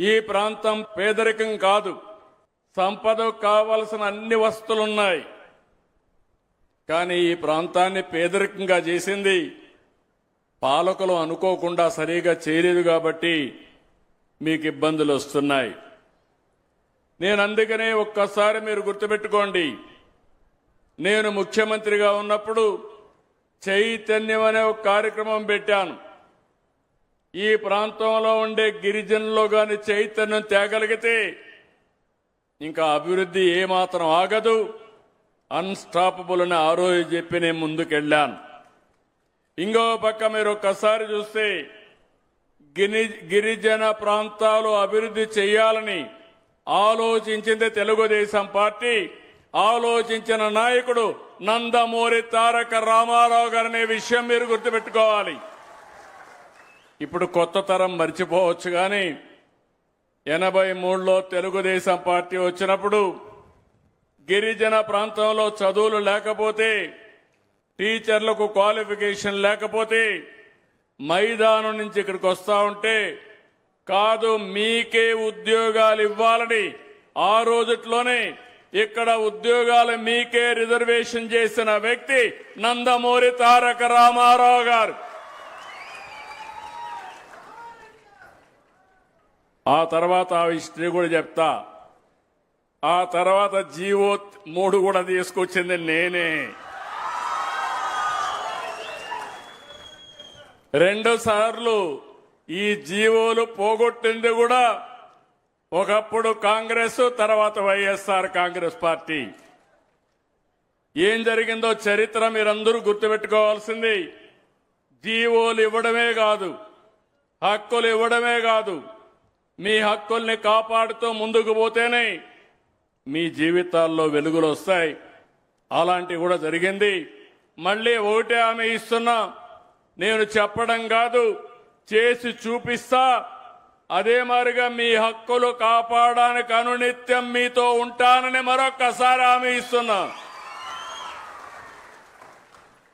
ఈ ప్రాంతం పేదరికం కాదు. సంపద కావలసిన అన్ని వస్తువులున్నాయి. కానీ ఈ ప్రాంతాన్ని పేదరికంగా చేసింది పాలకులు అనుకోకుండా సరిగా చేయలేదు కాబట్టి మీకు ఇబ్బందులు వస్తున్నాయి. నేను అందుకనే ఒక్కసారి మీరు గుర్తుపెట్టుకోండి. నేను ముఖ్యమంత్రిగా ఉన్నప్పుడు చైతన్యం అనే ఒక కార్యక్రమం పెట్టాను. ఈ ప్రాంతంలో ఉండే గిరిజనులు కానీ చైతన్యం తేగలిగితే ఇంకా అభివృద్ధి ఏమాత్రం ఆగదు. అన్స్టాపబుల్ అని ఆ రోజు చెప్పి నేను ముందుకెళ్ళాను. ఇంకో పక్క మీరు ఒక్కసారి చూస్తే గిరి గిరిజన ప్రాంతాలు అభివృద్ధి చేయాలని ఆలోచించింది తెలుగుదేశం పార్టీ. ఆలోచించిన నాయకుడు నందమూరి తారక రామారావు గారనే విషయం మీరు గుర్తుపెట్టుకోవాలి. ఇప్పుడు కొత్త తరం మర్చిపోవచ్చు కానీ ఎనభై మూడులో తెలుగుదేశం పార్టీ వచ్చినప్పుడు గిరిజన ప్రాంతంలో చదువులు లేకపోతే టీచర్లకు క్వాలిఫికేషన్ లేకపోతే మైదానం నుంచి ఇక్కడికి వస్తా ఉంటే కాదు మీకే ఉద్యోగాలు ఇవ్వాలని ఆ రోజుట్లోనే ఇక్కడ ఉద్యోగాలు మీకే రిజర్వేషన్ చేసిన వ్యక్తి నందమూరి తారక రామారావు గారు. ఆ తర్వాత ఆ హిస్టరీ కూడా చెప్తా ఆ తర్వాత జీవో మూడు కూడా తీసుకొచ్చింది నేనే. రెండు సార్లు ఈ జీవోలు పోగొట్టింది కూడా ఒకప్పుడు కాంగ్రెస్ తర్వాత వైఎస్ఆర్ కాంగ్రెస్ పార్టీ. ఏం జరిగిందో చరిత్ర మీరందరూ గుర్తుపెట్టుకోవాల్సింది. జీవోలు ఇవ్వడమే కాదు హక్కులు ఇవ్వడమే కాదు. మీ హక్కుల్ని కాపాడుతూ ముందుకు పోతేనే మీ జీవితాల్లో వెలుగులు వస్తాయి. అలాంటివి కూడా జరిగింది. మళ్ళీ ఒకటే ఆమె ఇస్తున్నా నేను చెప్పడం కాదు చేసి చూపిస్తా. అదే మారిగా మీ హక్కులు కాపాడడానికి అనునిత్యం మీతో ఉంటానని మరొక్కసారి హామీ ఇస్తున్నా.